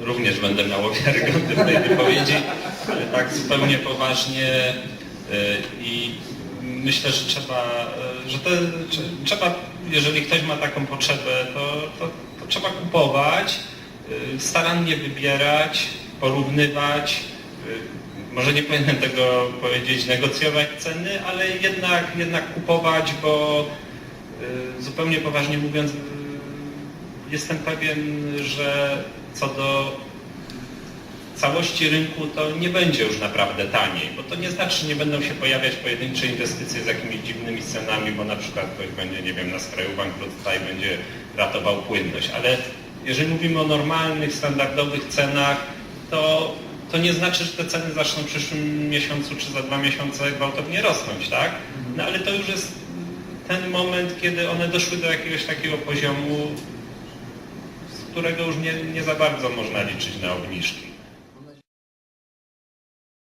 również będę miał wiarygodny w tej wypowiedzi, ale tak zupełnie poważnie e, i myślę, że trzeba, e, że trze- trzeba, jeżeli ktoś ma taką potrzebę, to, to, to trzeba kupować, e, starannie wybierać, porównywać, może nie powinienem tego powiedzieć, negocjować ceny, ale jednak, jednak kupować, bo zupełnie poważnie mówiąc, jestem pewien, że co do całości rynku to nie będzie już naprawdę taniej, bo to nie znaczy, że nie będą się pojawiać pojedyncze inwestycje z jakimiś dziwnymi cenami, bo na przykład ktoś będzie, nie wiem, na skraju bankructwa i będzie ratował płynność, ale jeżeli mówimy o normalnych, standardowych cenach, to, to nie znaczy, że te ceny zaczną w przyszłym miesiącu czy za dwa miesiące gwałtownie rosnąć, tak? No ale to już jest ten moment, kiedy one doszły do jakiegoś takiego poziomu, którego już nie, nie za bardzo można liczyć na obniżki.